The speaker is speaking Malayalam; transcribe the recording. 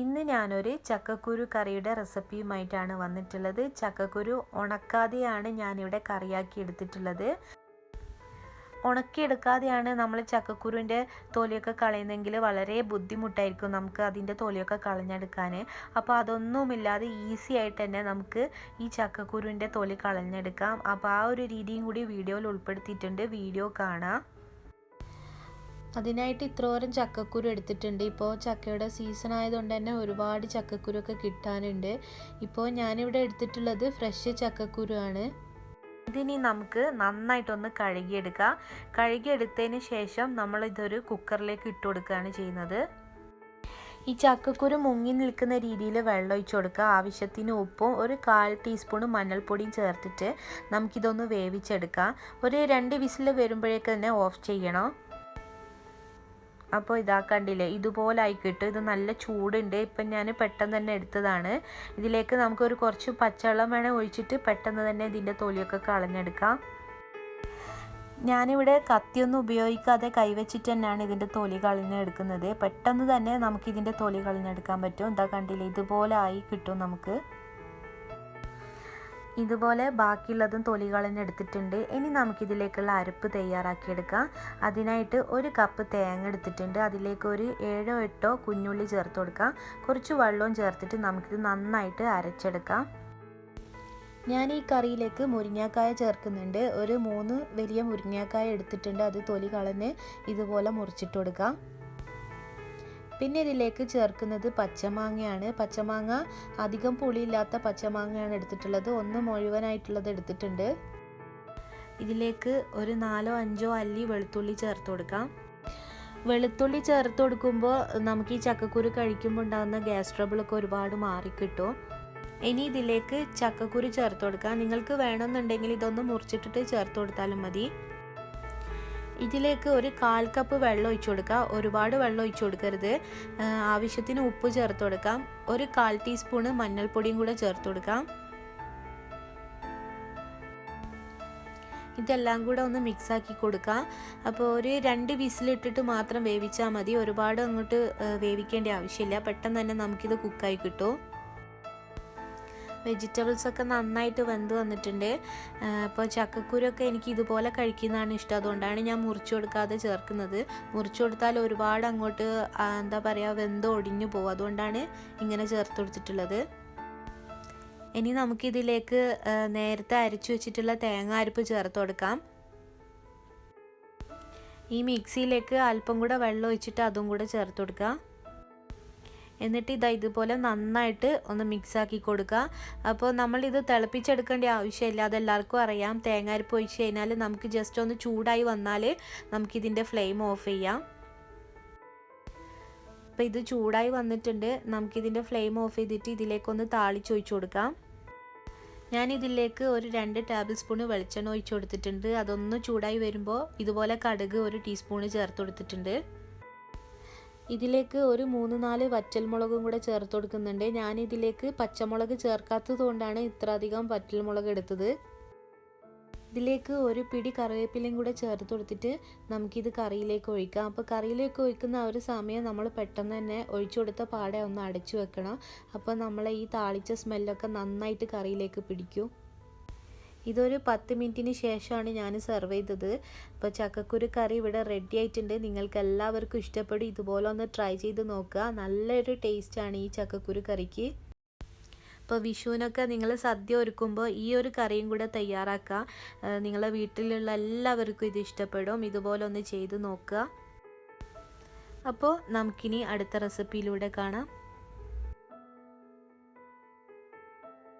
ഇന്ന് ഞാനൊരു ചക്കക്കുരു കറിയുടെ റെസിപ്പിയുമായിട്ടാണ് വന്നിട്ടുള്ളത്. ചക്കക്കുരു ഉണക്കാതെയാണ് ഞാനിവിടെ കറിയാക്കി എടുത്തിട്ടുള്ളത്. ഉണക്കിയെടുക്കാതെയാണ് നമ്മൾ ചക്കക്കുരുവിന്റെ തൊലിയൊക്കെ കളയുന്നെങ്കിൽ വളരെ ബുദ്ധിമുട്ടായിരിക്കും നമുക്ക് അതിന്റെ തൊലിയൊക്കെ കളഞ്ഞെടുക്കാൻ. അപ്പോൾ അതൊന്നുമില്ലാതെ ഈസി ആയിട്ട് തന്നെ നമുക്ക് ഈ ചക്കക്കുരുവിന്റെ തൊലി കളഞ്ഞെടുക്കാം. അപ്പോൾ ആ ഒരു രീതിയും കൂടി വീഡിയോയിൽ ഉൾപ്പെടുത്തിയിട്ടുണ്ട്. വീഡിയോ കാണാം. അതിനായിട്ട് ഇത്രോരം ചക്കക്കുരു എടുത്തിട്ടുണ്ട്. ഇപ്പോൾ ചക്കയുടെ സീസൺ ആയതുകൊണ്ട് തന്നെ ഒരുപാട് ചക്കക്കുരു ഒക്കെ കിട്ടാനുണ്ട്. ഇപ്പോൾ ഞാനിവിടെ എടുത്തിട്ടുള്ളത് ഫ്രഷ് ചക്കക്കുരു ആണ് ഇതിനി നമുക്ക് നന്നായിട്ടൊന്ന് കഴുകിയെടുക്കാം. കഴുകിയെടുത്തതിന് ശേഷം നമ്മൾ ഇതൊരു കുക്കറിലേക്ക് ഇട്ട് കൊടുക്കുകയാണ് ചെയ്യുന്നത്. ഈ ചക്കക്കുരു മുങ്ങി നിൽക്കുന്ന രീതിയിൽ വെള്ളം ഒഴിച്ചു കൊടുക്കുക. ആവശ്യത്തിന് ഉപ്പും ഒരു കാൽ ടീസ്പൂൺ മഞ്ഞൾപ്പൊടിയും ചേർത്തിട്ട് നമുക്കിതൊന്ന് വേവിച്ചെടുക്കാം. ഒരു രണ്ട് വിസിൽ വരുമ്പോഴേക്ക് തന്നെ ഓഫ് ചെയ്യണം. അപ്പോൾ ഇതാ കണ്ടില്ലേ ഇതുപോലെ ആയിക്കിട്ട് ഇത് നല്ല ചൂടുണ്ട്. ഇപ്പം ഞാൻ പെട്ടെന്ന് തന്നെ എടുത്തതാണ്. ഇതിലേക്ക് നമുക്കൊരു കുറച്ച് പച്ചവെള്ളം വേണേൽ ഒഴിച്ചിട്ട് പെട്ടെന്ന് തന്നെ ഇതിന്റെ തൊലിയൊക്കെ കളഞ്ഞെടുക്കാം. ഞാനിവിടെ കത്തിയൊന്നും ഉപയോഗിക്കാതെ കൈവച്ചിട്ട് തന്നെയാണ് ഇതിന്റെ തൊലി കളഞ്ഞെടുക്കുന്നത്. പെട്ടെന്ന് തന്നെ നമുക്ക് ഇതിന്റെ തൊലി കളഞ്ഞെടുക്കാൻ പറ്റും. എന്താ കണ്ടില്ലേ ഇതുപോലെ ആയി കിട്ടും നമുക്ക്. ഇതുപോലെ ബാക്കിയുള്ളതും തൊലി കളഞ്ഞെടുത്തിട്ടുണ്ട് ഇനി നമുക്കിതിലേക്കുള്ള അരപ്പ് തയ്യാറാക്കിയെടുക്കാം. അതിനായിട്ട് ഒരു കപ്പ് തേങ്ങ എടുത്തിട്ടുണ്ട്. അതിലേക്ക് ഒരു ഏഴോ എട്ടോ കുഞ്ഞുള്ളി ചേർത്ത് കൊടുക്കാം. കുറച്ച് വെള്ളവും ചേർത്തിട്ട് നമുക്കിത് നന്നായിട്ട് അരച്ചെടുക്കാം. ഞാൻ ഈ കറിയിലേക്ക് മുരിങ്ങാക്കായ ചേർക്കുന്നുണ്ട്. ഒരു മൂന്ന് വലിയ മുരിങ്ങാക്കായ എടുത്തിട്ടുണ്ട്. അത് തൊലി കളഞ്ഞ് ഇതുപോലെ മുറിച്ചിട്ട് കൊടുക്കാം. പിന്നെ ഇതിലേക്ക് ചേർക്കുന്നത് പച്ചമാങ്ങയാണ്. പച്ചമാങ്ങ അധികം പുളിയില്ലാത്ത പച്ചമാങ്ങയാണ് എടുത്തിട്ടുള്ളത്. ഒന്ന് മുഴുവനായിട്ടുള്ളത് എടുത്തിട്ടുണ്ട്. ഇതിലേക്ക് ഒരു നാലോ അഞ്ചോ അല്ലി വെളുത്തുള്ളി ചേർത്ത് കൊടുക്കാം. വെളുത്തുള്ളി ചേർത്ത് കൊടുക്കുമ്പോൾ നമുക്ക് ഈ ചക്കക്കുരു കഴിക്കുമ്പോൾ ഉണ്ടാകുന്ന ഗ്യാസ് ട്രബിളൊക്കെ ഒരുപാട് മാറിക്കിട്ടും. ഇനി ഇതിലേക്ക് ചക്കക്കുരു ചേർത്ത് കൊടുക്കാം. നിങ്ങൾക്ക് വേണമെന്നുണ്ടെങ്കിൽ ഇതൊന്ന് മുറിച്ചിട്ടിട്ട് ചേർത്ത് കൊടുത്താലും മതി. ഇതിലേക്ക് ഒരു കാൽ കപ്പ് വെള്ളം ഒഴിച്ചു കൊടുക്കുക. ഒരുപാട് വെള്ളം ഒഴിച്ചു കൊടുക്കരുത്. ആവശ്യത്തിന് ഉപ്പ് ചേർത്ത് കൊടുക്കാം. ഒരു കാൽ ടീസ്പൂണ് മഞ്ഞൾപ്പൊടിയും കൂടെ ചേർത്ത് കൊടുക്കാം. ഇതെല്ലാം കൂടെ ഒന്ന് മിക്സ് ആക്കി കൊടുക്കാം അപ്പോൾ ഒരു രണ്ട് വിസിലിട്ടിട്ട് മാത്രം വേവിച്ചാൽ മതി. ഒരുപാട് അങ്ങോട്ട് വേവിക്കേണ്ട ആവശ്യമില്ല. പെട്ടെന്ന് തന്നെ നമുക്കിത് കുക്കായി കിട്ടും. വെജിറ്റബിൾസ് ഒക്കെ നന്നായിട്ട് വെന്ത് വന്നിട്ടുണ്ട്. അപ്പോൾ ചക്കക്കുരൊക്കെ എനിക്ക് ഇതുപോലെ കഴിക്കുന്നതാണ് ഇഷ്ടം. അതുകൊണ്ടാണ് ഞാൻ മുറിച്ചു കൊടുക്കാതെ ചേർക്കുന്നത്. മുറിച്ചു കൊടുത്താൽ ഒരുപാട് അങ്ങോട്ട് എന്താ പറയുക വെന്ത് ഒടിഞ്ഞു പോകും. അതുകൊണ്ടാണ് ഇങ്ങനെ ചേർത്ത് കൊടുത്തിട്ടുള്ളത്. ഇനി നമുക്കിതിലേക്ക് നേരത്തെ അരച്ചു വെച്ചിട്ടുള്ള തേങ്ങ അരപ്പ് ചേർത്ത് കൊടുക്കാം. ഈ മിക്സിയിലേക്ക് അല്പം കൂടെ വെള്ളം ഒഴിച്ചിട്ട് അതും കൂടെ ചേർത്ത് കൊടുക്കാം. എന്നിട്ട് ഇതാ ഇതുപോലെ നന്നായിട്ട് ഒന്ന് മിക്സാക്കി കൊടുക്കുക. അപ്പോൾ നമ്മളിത് തിളപ്പിച്ചെടുക്കേണ്ട ആവശ്യമില്ല. അതെല്ലാവർക്കും അറിയാം. തേങ്ങാരിപ്പ് ഒഴിച്ച് കഴിഞ്ഞാൽ നമുക്ക് ജസ്റ്റ് ഒന്ന് ചൂടായി വന്നാൽ നമുക്കിതിന്റെ ഫ്ലെയിം ഓഫ് ചെയ്യാം. അപ്പോൾ ഇത് ചൂടായി വന്നിട്ടുണ്ട്. നമുക്കിതിന്റെ ഫ്ലെയിം ഓഫ് ചെയ്തിട്ട് ഇതിലേക്കൊന്ന് താളിച്ചൊഴിച്ച് കൊടുക്കാം. ഞാൻ ഇതിലേക്ക് ഒരു രണ്ട് ടേബിൾ സ്പൂണ് വെളിച്ചെണ്ണ ഒഴിച്ചു കൊടുത്തിട്ടുണ്ട്. അതൊന്ന് ചൂടായി വരുമ്പോൾ ഇതുപോലെ കടുക് ഒരു ടീസ്പൂണ് ചേർത്ത് കൊടുത്തിട്ടുണ്ട്. ഇതിലേക്ക് ഒരു മൂന്ന് നാല് വറ്റൽമുളകും കൂടെ ചേർത്ത് കൊടുക്കുന്നുണ്ട്. ഞാൻ ഇതിലേക്ക് പച്ചമുളക് ചേർക്കാത്തത് കൊണ്ടാണ് ഇത്ര അധികം വറ്റൽമുളക് എടുത്തത്. ഇതിലേക്ക് ഒരു പിടി കറിവേപ്പിലയും കൂടെ ചേർത്ത് കൊടുത്തിട്ട് നമുക്കിത് കറിയിലേക്ക് ഒഴിക്കാം. അപ്പോൾ കറിയിലേക്ക് ഒഴിക്കുന്ന ആ ഒരു സമയം നമ്മൾ പെട്ടെന്ന് തന്നെ ഒഴിച്ചു കൊടുത്ത പാടെ ഒന്ന് അടച്ചു വെക്കണം. അപ്പോൾ നമ്മളെ ഈ താളിച്ച സ്മെല്ലൊക്കെ നന്നായിട്ട് കറിയിലേക്ക് പിടിക്കും. ഇതൊരു പത്ത് മിനിറ്റിന് ശേഷമാണ് ഞാൻ സെർവ് ചെയ്തത്. അപ്പോൾ ചക്കക്കുരു കറി ഇവിടെ റെഡി ആയിട്ടുണ്ട്. നിങ്ങൾക്ക് എല്ലാവർക്കും ഇഷ്ടപ്പെടും. ഇതുപോലെ ഒന്ന് ട്രൈ ചെയ്ത് നോക്കുക. നല്ലൊരു ടേസ്റ്റാണ് ഈ ചക്കക്കുരു കറിക്ക്. അപ്പോൾ വിഷുവിനൊക്കെ നിങ്ങൾ സദ്യ ഒരുക്കുമ്പോൾ ഈ ഒരു കറിയും കൂടെ തയ്യാറാക്കുക. നിങ്ങളെ വീട്ടിലുള്ള എല്ലാവർക്കും ഇത് ഇഷ്ടപ്പെടും. ഇതുപോലെ ഒന്ന് ചെയ്ത് നോക്കുക. അപ്പോൾ നമുക്കിനി അടുത്ത റെസിപ്പിയിലൂടെ കാണാം.